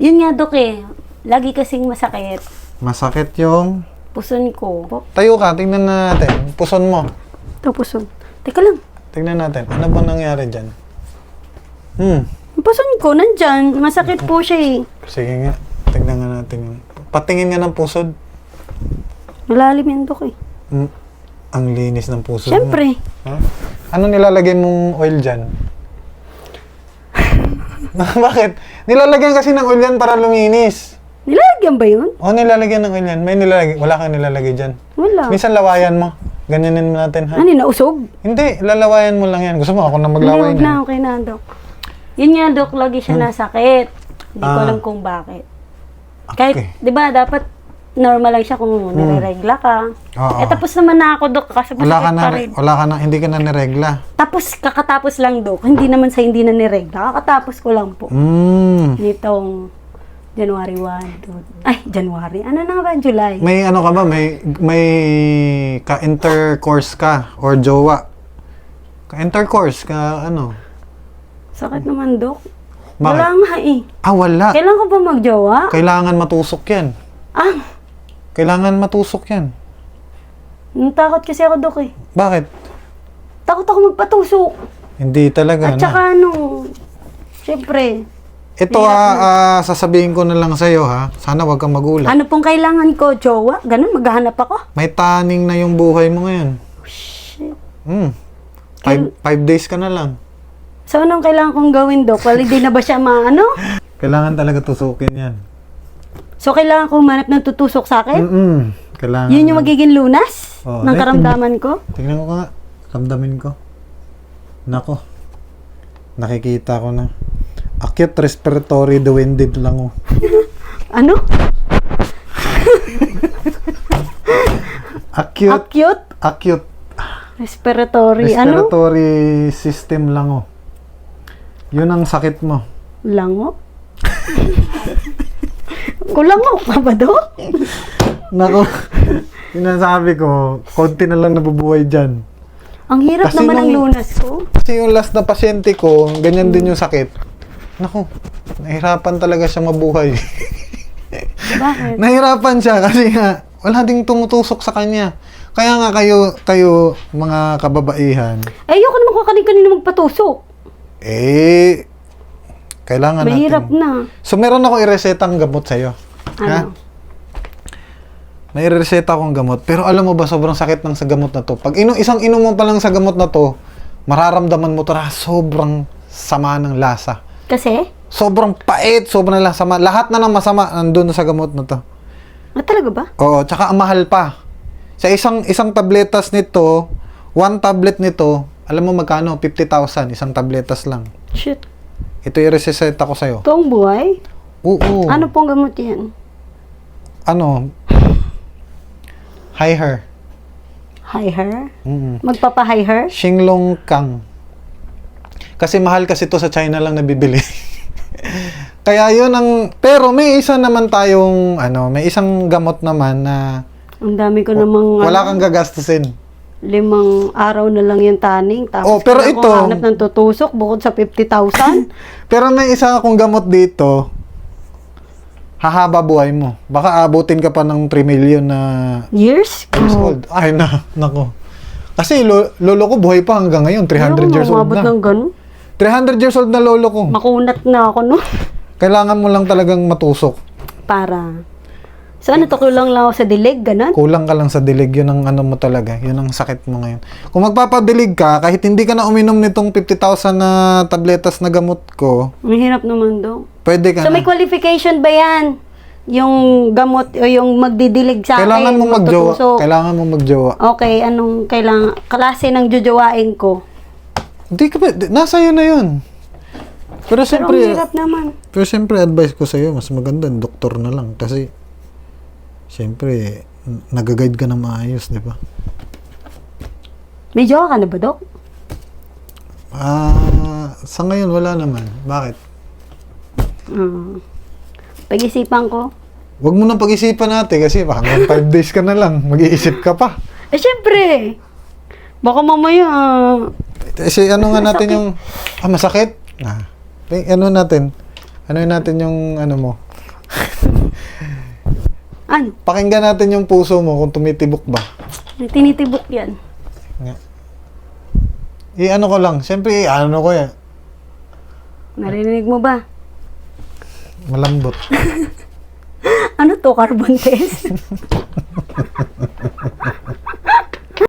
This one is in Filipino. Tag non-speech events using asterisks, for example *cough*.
Yun nga, Dok eh. Lagi kasing masakit. Masakit yung... Puson ko. Po, Tayo ka, tingnan na natin. Puson mo. ito, puson. Teka lang. Tingnan natin. Ano bang nangyari dyan? Hmm. Yung puson ko, nandyan. Masakit po siya eh. Sige nga. Tingnan nga natin. Patingin nga ng pusod. Malalim yan, Dok eh. Hmm. Ang linis ng puso Siyempre. mo. Ha? Ano nilalagay mong oil dyan? *laughs* Bakit? Nilalagyan kasi ng oil yan para luminis. Nilalagyan ba yun? O, nilalagyan ng oil yan. May nilalagay. Wala kang nilalagay dyan. Wala. Minsan lawayan mo. Ganyanin mo natin, ha? Ano, nausog? Hindi, lalawayan mo lang yan. Gusto mo ako na Hindi, maglaway wag na. na. Okay na, Dok. Yun nga, Dok. Lagi siya nasakit. Hindi ko Ah. alam kung bakit. Kahit, Okay. di ba, dapat normal lang siya kung nire-regla ka. Oo. Eh, tapos naman na ako, Dok, kasi Wala ka masakit na, pa rin. wala ka na, hindi ka na niregla. Tapos, kakatapos lang, Dok. Hindi naman sa hindi na niregla. Kakatapos ko lang po. Mm. Nitong January 1, 2, ay, January. Ano na ba? July. May ano ka ba? May, may ka-intercourse ka or jowa? Ka-intercourse ka, ano? Sakit naman, Dok. Bakit? Wala nga eh. Ah, wala. Kailan ko ba magjowa? Kailangan matusok yan. Ah, Kailangan matusok yan. natakot kasi ako, Dok eh. Bakit? Takot ako magpatusok. Hindi talaga At na. saka ano, syempre, Ito ah, ah, sasabihin ko na lang sa'yo ha. Sana wag kang magulat. ano pong kailangan ko, jowa? Ganun, maghahanap ako. May taning na yung buhay mo ngayon. Shit. Hmm. Five, five days ka na lang. So, anong kailangan kong gawin, Dok? Wala di na ba siya maano? *laughs* Kailangan talaga tusukin yan. So, kailangan kong manap ng tutusok sa akin? Mm-mm. Kailangan. Yun yung magiging lunas Oh, ng eh, karamdaman ko? Tingnan ko nga. Ramdamin ko. Nako. Nakikita ko na. Acute respiratory duwendid lang oh. *laughs* Ano? Acute. Acute acute. respiratory, ano? Respiratory system lang oh. Yun ang sakit mo. Lango? *laughs* Kulango ka ba, Dok? Nako. Sinasabi ko, konti na lang nabubuhay dyan. Ang hirap Kasi naman ng nung- lunas ko. Kasi yung last na pasyente ko, ganyan din yung sakit. Nako, nahirapan talaga siya mabuhay. Bakit? Nahirapan siya kasi nga wala ding tumutusok sa kanya. Kaya nga kayo kayo mga kababaihan, ayoko naman ko kanina magpatusok. eh kailangan Mahirap natin. na. So meron ako iresetang gamot sa iyo. Ha? Ano? May reseta akong gamot, pero alam mo ba sobrang sakit ng sa gamot na to. Pag ino isang inom mo pa lang sa gamot na to, mararamdaman mo tara sobrang sama ng lasa. Kasi? Sobrang pait, sobrang lasa. Lahat na ng masama nandun sa gamot na to. Ah, talaga ba? Oo, tsaka ang mahal pa. Sa isang isang tabletas nito, one tablet nito, alam mo magkano? 50,000, isang tabletas lang. Shit. Ito yung reseta ko sa'yo. Toong buhay? Oo. Ano pong gamot yan? Ano? Hi her. Hi her? Mm. Magpapa-hi her? Shinglong Kang. Kasi mahal kasi to sa China lang nabibili. *laughs* Kaya yun ang... Pero may isa naman tayong... Ano, may isang gamot naman na Ang dami ko namang wala ano, kang gagastusin. Limang araw na lang yung tanning. Tapos Oh, pero ito- hanap ng tutusok bukod sa 50,000. *laughs* Pero may isa akong gamot dito, hahaba buhay mo. Baka abutin ka pa ng 3 million na Years? years old. Ay na, nako. Kasi lo, lolo ko buhay pa hanggang ngayon, 300 years old na. ng ganun. 300 years old na lolo ko. Makunat na ako, no? Kailangan mo lang talagang matusok. Para. So ano to, kulang lang ako sa dilig, ganun? Kulang ka lang sa dilig, yun ang ano mo talaga, yun ang sakit mo ngayon. Kung magpapadilig ka, kahit hindi ka na uminom nitong 50,000 na tabletas na gamot ko, Ang hirap naman daw. pwede ka So may na. qualification ba yan? Yung gamot o yung magdidilig sa Kailangan akin? mo magjowa. Kailangan mo magjowa. Okay, anong kailangan? Klase ng jojowain ko. Hindi ka ba, nasa iyo na yun. Pero Pero siyempre, hirap naman. pero siyempre advice ko sa iyo, mas maganda doktor na lang kasi siyempre nag-guide ka na maayos, di ba? May jowa ka na ba, Dok? Ah, sa ngayon wala naman. Bakit? Mm. Pag-isipan ko. Huwag mo nang pag-isipan natin kasi baka hanggang 5 days ka na lang, mag-iisip ka pa. Eh, syempre. Baka mamaya, Kasi ano nga natin yung, ah, masakit? Ah, eh, ano natin? Ano natin yung ano mo? Ano? Pakinggan natin yung puso mo kung tumitibok ba. Tinitibok yan. Nga. I-ano ko lang. Siyempre, ano ko yan. Narinig mo ba? Malambot. *laughs* Ano to, carbon test? *laughs*